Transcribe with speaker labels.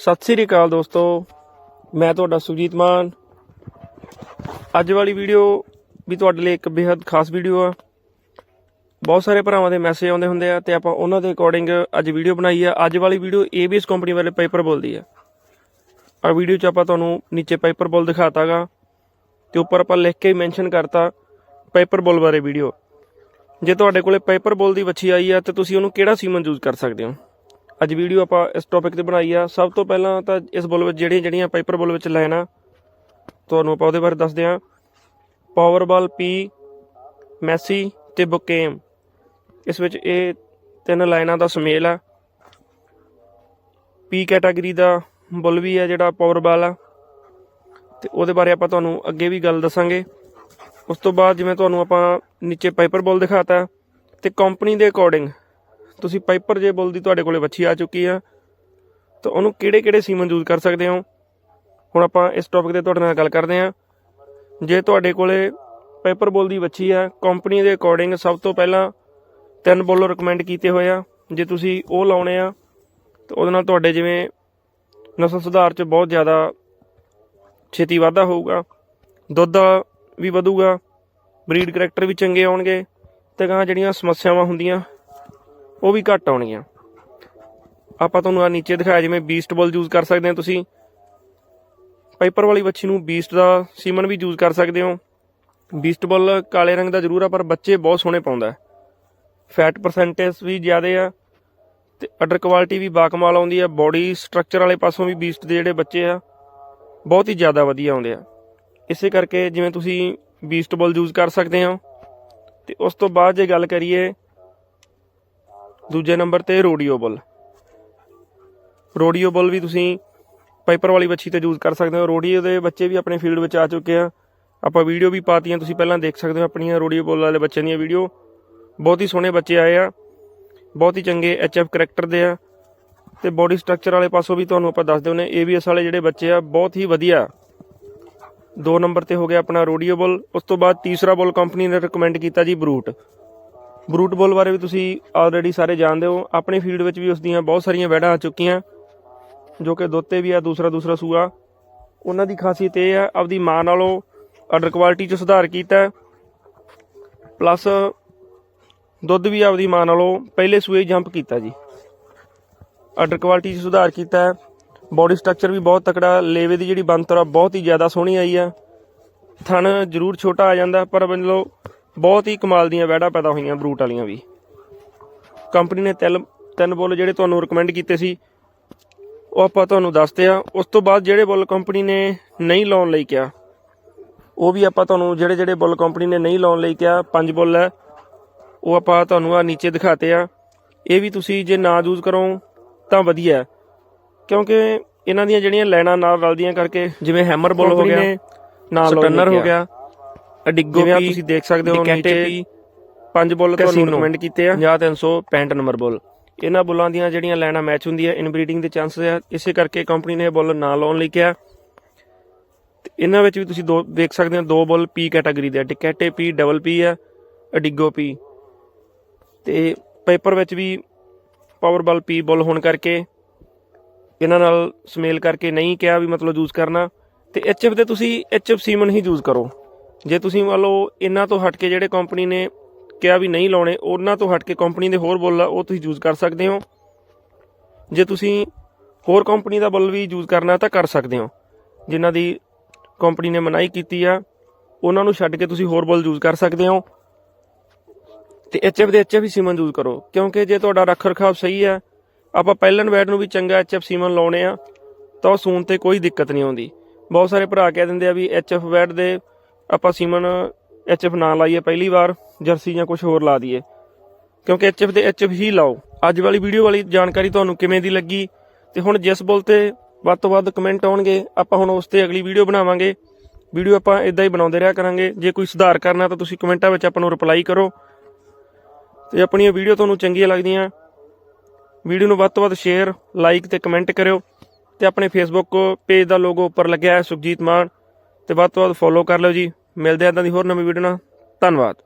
Speaker 1: ਸਤਿ ਸ੍ਰੀ ਅਕਾਲ ਦੋਸਤੋ, ਮੈਂ ਤੁਹਾਡਾ ਸੁਜੀਤ ਮਾਨ। ਅੱਜ ਵਾਲੀ ਵੀਡੀਓ ਵੀ ਤੁਹਾਡੇ ਲਈ ਇੱਕ ਬੇहद ਖਾਸ ਵੀਡੀਓ ਆ। ਬਹੁਤ ਸਾਰੇ ਭਰਾਵਾਂ ਦੇ ਮੈਸੇਜ ਆਉਂਦੇ ਹੁੰਦੇ ਆ ਤੇ ਆਪਾਂ ਉਹਨਾਂ ਦੇ ਅਕੋਰਡਿੰਗ ਅੱਜ ਵੀਡੀਓ ਬਣਾਈ ਆ। ਅੱਜ ਵਾਲੀ ਵੀਡੀਓ ABS ਕੰਪਨੀ ਵਾਲੇ ਪੇਪਰ ਬੋਲਦੀ ਆ। ਆ ਵੀਡੀਓ 'ਚ ਆਪਾਂ ਤੁਹਾਨੂੰ ਨੀਚੇ ਪੇਪਰ ਬੋਲ ਦਿਖਾਤਾਗਾ ਤੇ ਉੱਪਰ ਆਪਾਂ ਲਿਖ ਕੇ ਮੈਂਸ਼ਨ ਕਰਤਾ ਪੇਪਰ ਬੋਲ ਬਾਰੇ ਵੀਡੀਓ। ਜੇ ਤੁਹਾਡੇ ਕੋਲੇ ਪੇਪਰ ਬੋਲ ਦੀ ਵੱਛੀ ਆਈ ਆ ਤੇ ਤੁਸੀਂ ਉਹਨੂੰ ਕਿਹੜਾ ਸੀਮਨ ਯੂਜ਼ ਕਰ ਸਕਦੇ ਹੋ? ਅੱਜ ਵੀਡੀਓ ਆਪਾਂ ਇਸ ਟੌਪਿਕ ਤੇ ਬਣਾਈ ਆ। ਸਭ ਤੋਂ ਪਹਿਲਾਂ ਤਾਂ ਇਸ ਬੁੱਲ ਵਿੱਚ ਜਿਹੜੀਆਂ ਜਿਹੜੀਆਂ ਪਾਈਪਰ ਬੁੱਲ ਵਿੱਚ ਲਾਈਨਾਂ ਤੁਹਾਨੂੰ ਆਪਾਂ ਉਹਦੇ ਬਾਰੇ ਦੱਸਦੇ ਹਾਂ ਪਾਵਰਬਾਲ ਪੀ ਮੈਸੀ ਤੇ ਬੁਕੇਮ ਇਸ ਵਿੱਚ ਇਹ ਤਿੰਨ ਲਾਈਨਾਂ ਦਾ ਸੁਮੇਲ ਆ। ਪੀ ਕੈਟਾਗਰੀ ਦਾ ਬੁੱਲ ਵੀ ਹੈ ਜਿਹੜਾ ਪਾਵਰਬਾਲ ਆ। ਤੇ ਉਹਦੇ ਬਾਰੇ ਆਪਾਂ ਤੁਹਾਨੂੰ ਅੱਗੇ ਵੀ ਗੱਲ ਦੱਸਾਂਗੇ। ਉਸ ਤੋਂ ਬਾਅਦ ਜਿਵੇਂ ਤੁਹਾਨੂੰ ਆਪਾਂ ਨੀਚੇ ਪਾਈਪਰ ਬੋਲ ਦਿਖਾਤਾ, ਤੇ ਕੰਪਨੀ ਦੇ ਅਕੋਰਡਿੰਗ ਤੁਸੀਂ ਪਾਈਪਰ ਜੇ ਬੋਲ ਦੀ ਤੁਹਾਡੇ ਕੋਲੇ ਵੱਛੀ ਆ ਚੁੱਕੀ ਆ, ਤਾਂ ਉਹਨੂੰ ਕਿਹੜੇ ਕਿਹੜੇ ਸੀਮਨ ਯੂਜ਼ ਕਰ ਸਕਦੇ ਹੋ? ਹੁਣ ਆਪਾਂ ਇਸ ਟੌਪਿਕ ਤੇ ਤੁਹਾਡੇ ਨਾਲ ਗੱਲ ਕਰਦੇ ਹਾਂ। ਜੇ ਤੁਹਾਡੇ ਕੋਲੇ ਪਾਈਪਰ ਬੋਲ ਦੀ ਵੱਛੀ ਆ ਕੰਪਨੀ ਦੇ ਅਕੋਰਡਿੰਗ ਸਭ ਤੋਂ ਪਹਿਲਾਂ ਤਿੰਨ ਬੋਲ ਰეკਮੈਂਡ ਕੀਤੇ ਹੋਏ ਆ। ਜੇ ਤੁਸੀਂ ਉਹ ਲਾਉਣੇ ਆ, ਤਾਂ ਉਹਦੇ ਨਾਲ ਤੁਹਾਡੇ ਜਿਵੇਂ ਨਸਲ ਸੁਧਾਰ 'ਚ ਬਹੁਤ ਜ਼ਿਆਦਾ ਛੇਤੀ ਵਾਧਾ ਹੋਊਗਾ, ਦੁੱਧ ਵੀ ਵਧੂਗਾ ਬਰੀਡ ਕਰੈਕਟਰ ਵੀ ਚੰਗੇ ਆਉਣਗੇ, ਤੇ ਗਾਂ ਜਿਹੜੀਆਂ ਸਮੱਸਿਆਵਾਂ ਹੁੰਦੀਆਂ ਉਹ ਵੀ ਘੱਟ ਆਉਣਗੀਆਂ ਆਪਾਂ ਤੁਹਾਨੂੰ ਆ ਨੀਚੇ ਦਿਖਾਇਆ, ਜਿਵੇਂ ਬੀਸਟ ਬੋਲ ਯੂਜ਼ ਕਰ ਸਕਦੇ ਹੋ ਤੁਸੀਂ। ਪਾਈਪਰ ਵਾਲੀ ਵੱਛੀ ਨੂੰ ਬੀਸਟ ਦਾ ਸੀਮਨ ਵੀ ਯੂਜ਼ ਕਰ ਸਕਦੇ ਹੋ। ਬੀਸਟ ਬੋਲ ਕਾਲੇ ਰੰਗ ਦਾ ਜ਼ਰੂਰ ਆ, ਪਰ ਬੱਚੇ ਬਹੁਤ ਸੋਹਣੇ ਪਾਉਂਦਾ ਫੈਟ ਪਰਸੈਂਟੇਜ ਵੀ ਜ਼ਿਆਦਾ ਆ ਤੇ ਅਡਰ ਕੁਆਲਿਟੀ ਵੀ ਬਾਕਮਾਲ ਆਉਂਦੀ ਆ। ਬੋਡੀ ਸਟਰਕਚਰ ਵਾਲੇ ਪਾਸੋਂ ਵੀ ਬੀਸਟ ਦੇ ਜਿਹੜੇ ਬੱਚੇ ਆ, ਬਹੁਤ ਹੀ ਜ਼ਿਆਦਾ ਵਧੀਆ ਆਉਂਦੇ ਆ। ਇਸੇ ਕਰਕੇ ਜਿਵੇਂ ਤੁਸੀਂ ਬੀਸਟ ਬੋਲ ਯੂਜ਼ ਕਰ ਸਕਦੇ ਹੋ। ਤੇ ਉਸ ਤੋਂ ਬਾਅਦ ਜੇ ਗੱਲ ਕਰੀਏ ਦੂਜੇ ਨੰਬਰ ਤੇ ਰੋਡੀਓ ਬੁੱਲ। ਰੋਡੀਓ ਬੁੱਲ ਵੀ ਤੁਸੀਂ ਪਾਈਪਰ ਵਾਲੀ ਬੱਚੀ ਤੇ ਯੂਜ਼ ਕਰ ਸਕਦੇ ਹੋ। ਰੋਡੀਓ ਦੇ ਬੱਚੇ ਵੀ ਆਪਣੇ ਫੀਲਡ ਵਿੱਚ ਆ ਚੁੱਕੇ ਆ। ਆਪਾਂ ਵੀਡੀਓ ਵੀ ਪਾਤੀਆਂ, ਤੁਸੀਂ ਪਹਿਲਾਂ ਦੇਖ ਸਕਦੇ ਹੋ ਆਪਣੀਆਂ ਰੋਡੀਓ ਬੁੱਲ ਵਾਲੇ ਬੱਚਿਆਂ ਦੀਆਂ ਵੀਡੀਓ ਬਹੁਤ ਹੀ ਸੋਹਣੇ ਬੱਚੇ ਆਏ ਆ। ਬਹੁਤ ਹੀ ਚੰਗੇ ਐਚਐਫ ਕਰੈਕਟਰ ਦੇ ਆ। ਤੇ ਬੋਡੀ ਸਟਰਕਚਰ ਵਾਲੇ ਪਾਸੋਂ ਵੀ ਤੁਹਾਨੂੰ ਆਪਾਂ ਦੱਸ ਦਿੰਦੇ ਨੇ ਏਬੀਐਸ ਵਾਲੇ ਜਿਹੜੇ ਬੱਚੇ ਆ, ਬਹੁਤ ਹੀ ਵਧੀਆ। ਦੋ ਨੰਬਰ ਤੇ ਹੋ ਗਿਆ ਆਪਣਾ ਰੋਡੀਓ ਬੁੱਲ। ਉਸ ਤੋਂ ਬਾਅਦ ਤੀਸਰਾ ਬੁੱਲ ਕੰਪਨੀ ਨੇ ਰეკਮੈਂਡ ਕੀਤਾ ਜੀ ਬਰੂਟ ਬਰੂਟ ਬੁੱਲ ਬਾਰੇ ਵੀ ਤੁਸੀਂ ਆਲਰੇਡੀ ਸਾਰੇ ਜਾਣਦੇ ਹੋ। ਆਪਣੀ ਫੀਲਡ ਵਿੱਚ ਵੀ ਉਸ ਦੀਆਂ ਬਹੁਤ ਸਾਰੀਆਂ ਵੈੜਾਂ ਆ ਚੁੱਕੀਆਂ, ਜੋ ਕਿ ਦੋਤੇ ਵੀ ਆ, ਦੂਸਰਾ ਦੂਸਰਾ ਸੂਆ। ਉਹਨਾਂ ਦੀ ਖਾਸੀਅਤ ਇਹ ਆ, ਆਪਦੀ ਮਾਂ ਨਾਲੋਂ ਆਰਡਰ ਕੁਆਲਿਟੀ 'ਚ ਸੁਧਾਰ ਕੀਤਾ। ਪਲੱਸ ਦੁੱਧ ਵੀ ਆਪਦੀ ਮਾਂ ਨਾਲੋਂ ਪਹਿਲੇ ਸੂਏ ਜੰਪ ਕੀਤਾ ਜੀ। ਆਰਡਰ ਕੁਆਲਿਟੀ 'ਚ ਸੁਧਾਰ ਕੀਤਾ। ਬੋਡੀ ਸਟਰਕਚਰ ਵੀ ਬਹੁਤ ਤਕੜਾ, ਲੇਵੇ ਦੀ ਜਿਹੜੀ ਬੰਤਰ ਆ, ਬਹੁਤ ਹੀ ਜ਼ਿਆਦਾ ਸੋਹਣੀ ਆਈ ਆ। ਥਣ ਜ਼ਰੂਰ ਛੋਟਾ ਆ ਜਾਂਦਾ, ਪਰ ਮਤਲਬ ਬਹੁਤ ਹੀ ਕਮਾਲ ਦੀਆਂ ਵੈੜਾਂ ਪੈਦਾ ਹੋਈਆਂ ਬਰੂਟ ਵਾਲੀਆਂ ਵੀ। ਕੰਪਨੀ ਨੇ ਤਿੰਨ ਤਿੰਨ ਬੁੱਲ ਜਿਹੜੇ ਤੁਹਾਨੂੰ ਰეკਮੈਂਡ ਕੀਤੇ ਸੀ ਉਹ ਆਪਾਂ ਤੁਹਾਨੂੰ ਦੱਸਦੇ ਆ ਉਸ ਤੋਂ ਬਾਅਦ ਜਿਹੜੇ ਬੁੱਲ ਕੰਪਨੀ ਨੇ ਨਹੀਂ ਲਾਉਣ ਲਈ ਕਿਹਾ ਉਹ ਵੀ ਆਪਾਂ ਤੁਹਾਨੂੰ ਜਿਹੜੇ ਜਿਹੜੇ ਬੁੱਲ ਕੰਪਨੀ ਨੇ ਨਹੀਂ ਲਾਉਣ ਲਈ ਕਿਹਾ ਪੰਜ ਬੁੱਲ ਹੈ। ਉਹ ਆਪਾਂ ਤੁਹਾਨੂੰ ਆ ਨੀਚੇ ਦਿਖਾਤੇ ਆ। ਇਹ ਵੀ ਤੁਸੀਂ ਜੇ ਨਾ ਯੂਜ਼ ਕਰੋ ਤਾਂ ਵਧੀਆ। ਕਿਉਂਕਿ ਇਹਨਾਂ ਦੀਆਂ ਜਿਹੜੀਆਂ ਲਾਈਨਾਂ ਨਾਲ ਰਲਦੀਆਂ ਕਰਕੇ ਜਿਵੇਂ ਹੈਮਰ ਬੁੱਲ ਹੋ ਗਿਆ ਨਾਲ ਸਟਨਰ ਹੋ ਗਿਆ। ਅਡਿੱਗੋ ਵੀ ਤੁਸੀਂ ਦੇਖ ਸਕਦੇ ਹੋ ਨੀਚੇ ਪੰਜ ਬੁੱਲ ਤੁਹਾਨੂੰ ਰეკਮੈਂਡ ਕੀਤੇ ਆ। 50365 ਨੰਬਰ ਬੁੱਲ। ਇਹਨਾਂ ਬੁੱਲਾਂ ਦੀਆਂ ਜਿਹੜੀਆਂ ਲਾਈਨਾਂ ਮੈਚ ਹੁੰਦੀਆਂ ਇਨਬਰੀਡਿੰਗ ਦੇ ਚਾਂਸਸ ਆ। ਇਸੇ ਕਰਕੇ ਕੰਪਨੀ ਨੇ ਇਹ ਬੁੱਲ ਨਾ ਲਾਉਣ ਲਈ ਕਿਹਾ। ਇਹਨਾਂ ਵਿੱਚ ਵੀ ਤੁਸੀਂ ਦੋ ਦੇਖ ਸਕਦੇ ਹੋ ਦੋ ਬੁੱਲ ਪੀ ਕੈਟਾਗਰੀ ਦੇ ਆ। ਟਿਕੈਟੇ ਪੀ ਡਬਲ ਪੀ ਆ ਅਡਿੱਗੋ ਪੀ ਤੇ ਪੇਪਰ ਵਿੱਚ ਵੀ ਪਾਵਰ ਬਲ ਪੀ ਬੁੱਲ ਹੋਣ ਕਰਕੇ ਇਹਨਾਂ ਨਾਲ ਸਮੇਲ ਕਰਕੇ ਨਹੀਂ ਕਿਹਾ ਵੀ ਮਤਲਬ ਯੂਜ਼ ਕਰਨਾ। ਤੇ ਐਚਐਫ ਦੇ ਤੁਸੀਂ ਐਚਐਫ ਸੀਮਨ ਹੀ ਯੂਜ਼ ਕਰੋ। ਜੇ ਤੁਸੀਂ ਮੰਨ ਲਓ ਇਹਨਾਂ ਤੋਂ ਹਟ ਕੇ ਜਿਹੜੇ ਕੰਪਨੀ ਨੇ ਕਿਹਾ ਵੀ ਨਹੀਂ ਲਾਉਣੇ, ਉਹਨਾਂ ਤੋਂ ਹਟ ਕੇ ਕੰਪਨੀ ਦੇ ਹੋਰ ਬੁੱਲ ਆ, ਉਹ ਤੁਸੀਂ ਯੂਜ਼ ਕਰ ਸਕਦੇ ਹੋ। ਜੇ ਤੁਸੀਂ ਹੋਰ ਕੰਪਨੀ ਦਾ ਬੁੱਲ ਵੀ ਯੂਜ਼ ਕਰਨਾ ਤਾਂ ਕਰ ਸਕਦੇ ਹੋ। ਜਿਨ੍ਹਾਂ ਦੀ ਕੰਪਨੀ ਨੇ ਮਨਾਹੀ ਕੀਤੀ ਆ, ਉਹਨਾਂ ਨੂੰ ਛੱਡ ਕੇ ਤੁਸੀਂ ਹੋਰ ਬੁੱਲ ਯੂਜ਼ ਕਰ ਸਕਦੇ ਹੋ। ਤੇ ਐਚਐਫ ਦੇ ਐਚਐਫ ਹੀ ਸੀਮਨ ਯੂਜ਼ ਕਰੋ, ਕਿਉਂਕਿ ਜੇ ਤੁਹਾਡਾ ਰੱਖ ਰਖਾਵ ਸਹੀ ਆ, ਆਪਾਂ ਪਹਿਲਨ ਵੈਟ ਨੂੰ ਵੀ ਚੰਗਾ ਐਚਐਫ ਸੀਮਨ ਲਾਉਣੇ ਆ, ਤਾਂ ਉਹ ਸੂਨ ਤੇ ਕੋਈ ਦਿੱਕਤ ਨਹੀਂ ਆਉਂਦੀ। ਬਹੁਤ ਸਾਰੇ ਭਰਾ ਕਹਿ ਦਿੰਦੇ ਆ ਵੀ ਐਚਐਫ ਵੈਟ ਦੇ ਆਪਾਂ ਸੀਮਨ ਐਚਐਫ ਨਾ ਲਾਈਏ ਪਹਿਲੀ ਵਾਰ, ਜਰਸੀ ਜਾਂ ਕੁਝ ਹੋਰ ਲਾ ਦਈਏ। ਕਿਉਂਕਿ ਐਚਐਫ ਦੇ ਐਚਐਫ ਹੀ ਲਾਓ। ਅੱਜ ਵਾਲੀ ਵੀਡੀਓ ਵਾਲੀ ਜਾਣਕਾਰੀ ਤੁਹਾਨੂੰ ਕਿਵੇਂ ਦੀ ਲੱਗੀ? ਤੇ ਹੁਣ ਜਿਸ ਬੋਲ ਤੇ ਵੱਧ ਤੋਂ ਵੱਧ ਕਮੈਂਟ ਆਉਣਗੇ, ਆਪਾਂ ਹੁਣ ਉਸ ਤੇ ਅਗਲੀ ਵੀਡੀਓ ਬਣਾਵਾਂਗੇ। ਵੀਡੀਓ ਆਪਾਂ ਇਦਾਂ ਹੀ ਬਣਾਉਂਦੇ ਰਿਹਾ ਕਰਾਂਗੇ। ਜੇ ਕੋਈ ਸੁਧਾਰ ਕਰਨਾ ਤਾਂ ਤੁਸੀਂ ਕਮੈਂਟਾਂ ਵਿੱਚ ਆਪਾਂ ਨੂੰ ਰਿਪਲਾਈ ਕਰੋ। ਤੇ ਆਪਣੀਆਂ ਵੀਡੀਓ ਤੁਹਾਨੂੰ ਚੰਗੀਆਂ ਲੱਗਦੀਆਂ। ਵੀਡੀਓ ਨੂੰ ਵੱਧ ਤੋਂ ਵੱਧ ਸ਼ੇਅਰ ਲਾਈਕ ਤੇ ਕਮੈਂਟ ਕਰਿਓ। ਤੇ ਆਪਣੇ ਫੇਸਬੁੱਕ ਪੇਜ ਦਾ ਲੋਗੋ ਉੱਪਰ ਲੱਗਿਆ ਹੈ ਸੁਖਜੀਤ ਮਾਨ। ਤੇ ਵੱਧ ਤੋਂ ਵੱਧ ਫੋਲੋ ਕਰ ਲਿਓ ਜੀ। ਮਿਲਦੇ ਆਂ ਤਾਂ ਦੀ ਹੋਰ ਨਵੀਂ ਵੀਡੀਓ ਨਾਲ। ਧੰਨਵਾਦ।